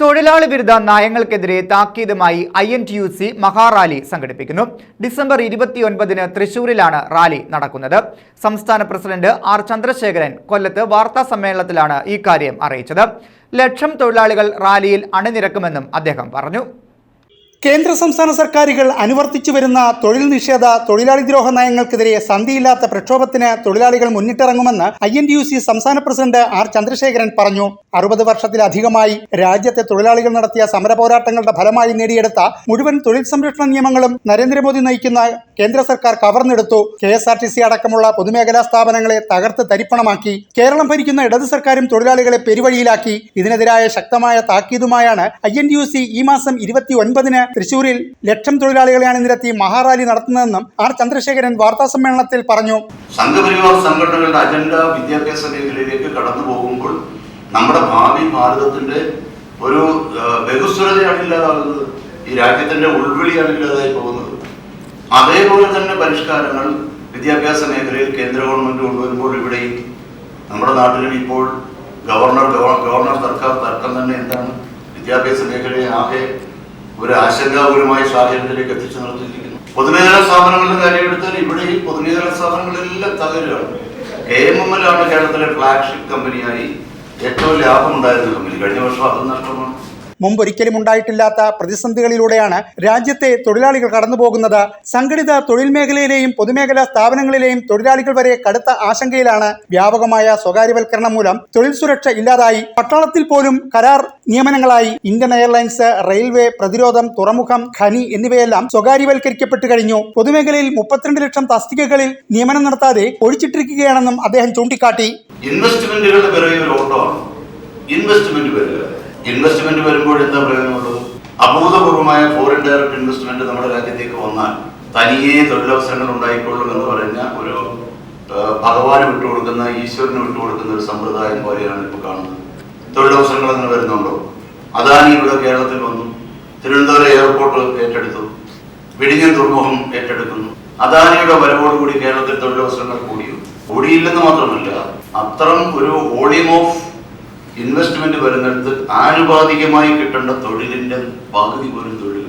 തൊഴിലാളി വിരുദ്ധ നയങ്ങൾക്കെതിരെ താക്കീതുമായി I N T U C മഹാറാലി സംഘടിപ്പിക്കുന്നു. ഡിസംബർ ഇരുപത്തിയൊൻപതിന് തൃശൂരിലാണ് റാലി നടക്കുന്നത്. സംസ്ഥാന പ്രസിഡന്റ് ആർ ചന്ദ്രശേഖരൻ കൊല്ലത്ത് വാർത്താ സമ്മേളനത്തിലാണ് ഇക്കാര്യം കാര്യം അറിയിച്ചത്. ലക്ഷം തൊഴിലാളികൾ റാലിയിൽ അണിനിരക്കുമെന്നും അദ്ദേഹം പറഞ്ഞു. കേന്ദ്ര സംസ്ഥാന സർക്കാരുകൾ അനുവർത്തിച്ചു വരുന്ന തൊഴിൽ നിഷേധ തൊഴിലാളി ദ്രോഹ നയങ്ങൾക്കെതിരെ സന്ധിയില്ലാത്ത പ്രക്ഷോഭത്തിന് തൊഴിലാളികൾ മുന്നിട്ടിറങ്ങുമെന്ന് ഐ എൻ യു സി സംസ്ഥാന പ്രസിഡന്റ് ആർ ചന്ദ്രശേഖരൻ പറഞ്ഞു. അറുപത് വർഷത്തിലധികമായി രാജ്യത്തെ തൊഴിലാളികൾ നടത്തിയ സമര പോരാട്ടങ്ങളുടെ ഫലമായി നേടിയെടുത്ത മുഴുവൻ തൊഴിൽ സംരക്ഷണ നിയമങ്ങളും നരേന്ദ്രമോദി നയിക്കുന്ന കേന്ദ്ര സർക്കാർ കവർന്നെടുത്തു. K S R T C അടക്കമുള്ള പൊതുമേഖലാ സ്ഥാപനങ്ങളെ തകർത്ത് തരിപ്പണമാക്കി. കേരളം ഭരിക്കുന്ന ഇടത് സർക്കാരും തൊഴിലാളികളെ പെരുവഴിയിലാക്കി. ഇതിനെതിരായ ശക്തമായ താക്കീതുമായാണ് ഐ എൻ യു സി ഈ മാസം ഇരുപത്തി ഒൻപതിന് തൃശൂരിൽ ലക്ഷം തൊഴിലാളികളെ അണിനിരത്തി മഹാറാലി നടത്തുന്നതെന്നും ആർ ചന്ദ്രശേഖരൻ വാർത്താ സമ്മേളനത്തിൽ പറഞ്ഞു. സംഘപരിവാർ സംഘടനകളുടെ അജണ്ട വിദ്യാഭ്യാസ മേഖലയിലേക്ക് കടന്നു പോകുമ്പോൾ നമ്മുടെ ഭാവി ഭാരതത്തിന്റെ ഒരു ബഹുസ്വരതയാണ് ഇല്ലാതാകുന്നത്. ഈ രാജ്യത്തിന്റെ ഉൾവിളിയാണ് ഇല്ലാതായി പോകുന്നത്. അതേപോലെ തന്നെ പരിഷ്കാരങ്ങൾ വിദ്യാഭ്യാസ മേഖലയിൽ കേന്ദ്ര ഗവൺമെന്റ് കൊണ്ടുവരുമ്പോൾ ഇവിടെ നമ്മുടെ നാട്ടിലും ഇപ്പോൾ ഗവർണർ ഗവർണർ സർക്കാർ തർക്കം തന്നെ എന്താണ്? വിദ്യാഭ്യാസ മേഖലയെ ആകെ ഒരു ആശങ്കാപരമായ സാഹചര്യത്തിലേക്ക് എത്തിച്ചു നിർത്തിയിരിക്കുന്നു. പൊതുമേഖലാ സ്ഥാപനങ്ങളുടെ കാര്യം എടുത്താൽ ഇവിടെ ഈ പൊതുമേഖലാ സ്ഥാപനങ്ങളെല്ലാം തകരുകയാണ്. കെ എം എം എൽ ആണ് കേരളത്തിലെ ഫ്ലാഗ്ഷിപ്പ് കമ്പനിയായി ഏറ്റവും ലാഭം ഉണ്ടായിരുന്ന കമ്പനി കഴിഞ്ഞ വർഷം അതും നഷ്ടമാണ്. മുമ്പൊരിക്കലും ഉണ്ടായിട്ടില്ലാത്ത പ്രതിസന്ധികളിലൂടെയാണ് രാജ്യത്തെ തൊഴിലാളികൾ കടന്നുപോകുന്നത്. സംഘടിത തൊഴിൽ മേഖലയിലെയും പൊതുമേഖലാ സ്ഥാപനങ്ങളിലെയും തൊഴിലാളികൾ വരെ കടുത്ത ആശങ്കയിലാണ് വ്യാപകമായ സ്വകാര്യവൽക്കരണം മൂലം തൊഴിൽ സുരക്ഷ ഇല്ലാതായി. പട്ടാളത്തിൽ പോലും കരാർ നിയമനങ്ങളായി. ഇന്ത്യൻ എയർലൈൻസ് റെയിൽവേ പ്രതിരോധം തുറമുഖം ഖനി എന്നിവയെല്ലാം സ്വകാര്യവൽക്കരിക്കപ്പെട്ടു കഴിഞ്ഞു. പൊതുമേഖലയിൽ മുപ്പത്തിരണ്ട് ലക്ഷം തസ്തികകളിൽ നിയമനം നടത്താതെ ഒഴിച്ചിട്ടിരിക്കുകയാണെന്നും അദ്ദേഹം ചൂണ്ടിക്കാട്ടി. ഇൻവെസ്റ്റ്മെന്റുകളുടെ പിറകെ ഒരു ഓട്ടമാണ്. ഇൻവെസ്റ്റ്മെന്റ് വരിക. ഇൻവെസ്റ്റ്മെന്റ് വരുമ്പോൾ എന്താ പ്രയോജനമുള്ളത്? അഭൂതപൂർവമായ ഫോറിൻ ഡയറക്ട് ഇൻവെസ്റ്റ്മെന്റ് നമ്മുടെ രാജ്യത്തേക്ക് വന്നാൽ തനിയെ തൊഴിലവസരങ്ങൾ ഉണ്ടായിക്കൊള്ളും എന്ന് പറഞ്ഞ ഒരു ഭഗവാന് വിട്ടുകൊടുക്കുന്ന ഈശ്വരന് വിട്ടുകൊടുക്കുന്ന ഒരു സമ്പ്രദായം പോലെയാണ് ഇപ്പോൾ കാണുന്നത്. തൊഴിലവസരങ്ങൾ അങ്ങനെ വരുന്നുണ്ടോ? അദാനി ഇവിടെ കേരളത്തിൽ വന്നു. തിരുവനന്തപുരം എയർപോർട്ട് ഏറ്റെടുത്തു. വിഴിഞ്ഞൻ തുറമുഖം ഏറ്റെടുക്കുന്നു. അദാനിയുടെ വരവോടുകൂടി കേരളത്തിൽ തൊഴിലവസരങ്ങൾ കൂടിയോ? കൂടിയില്ലെന്ന് മാത്രമല്ല അത്തരം ഒരു വോളിയം ഓഫ് ഇൻവെസ്റ്റ്മെന്റ് വരുന്നിടത്ത് ആനുപാതികമായി കിട്ടേണ്ട തൊഴിലിന്റെ പകുതി പോലും തൊഴിൽ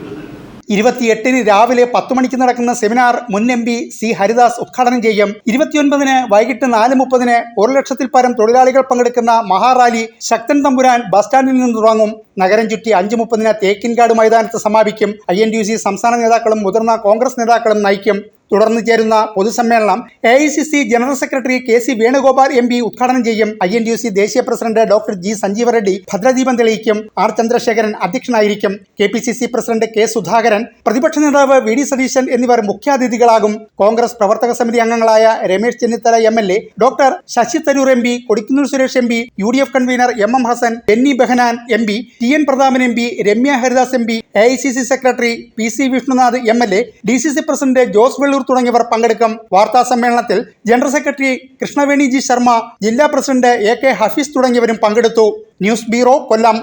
ഇരുപത്തിയെട്ടിന് രാവിലെ പത്ത് മണിക്ക് നടക്കുന്ന സെമിനാർ മുൻ എം പി സി ഹരിദാസ് ഉദ്ഘാടനം ചെയ്യും. ഇരുപത്തിയൊൻപതിന് വൈകിട്ട് നാല് മുപ്പതിന് ഒരു ലക്ഷത്തിൽ പരം തൊഴിലാളികൾ പങ്കെടുക്കുന്ന മഹാറാലി ശക്തൻ തമ്പുരാൻ ബസ് സ്റ്റാൻഡിൽ നിന്ന് തുടങ്ങും. നഗരം ചുറ്റി അഞ്ച് മുപ്പതിന് തേക്കിൻകാട് മൈതാനത്ത് സമാപിക്കും. ഐ എൻ ടി സി സംസ്ഥാന നേതാക്കളും മുതിർന്ന കോൺഗ്രസ് നേതാക്കളും നയിക്കും. തുടർന്ന് ചേരുന്ന പൊതുസമ്മേളനം A I C C general secretary K C Venugopal M P ഉദ്ഘാടനം ചെയ്യും. ഐ എൻ ഡി സി ദേശീയ president doctor G Sanjeeva Reddy ഭദ്രദീപം തെളിയിക്കും. ആർ ചന്ദ്രശേഖരൻ അധ്യക്ഷനായിരിക്കും. K P C C president K Sudhakaran പ്രതിപക്ഷ നേതാവ് വി ഡി സതീശൻ എന്നിവർ മുഖ്യാതിഥികളാകും. കോൺഗ്രസ് പ്രവർത്തക സമിതി അംഗങ്ങളായ Ramesh Chennithala M L A doctor Shashi Tharoor M P Kodikunnil Suresh M P U D F convener M M Hassan Benny Behanan M P T N Prathapan M P Ramya Haridas M P A I C C secretary P C Vishnunath M L A D C C president Jose Vellur തുടങ്ങിയവർ പങ്കെടുക്കും. വാർത്താ സമ്മേളനത്തിൽ general secretary Krishnaveni G Sharma ജില്ലാ president A K Hafeez തുടങ്ങിയവരും പങ്കെടുത്തു. News bureau Kollam.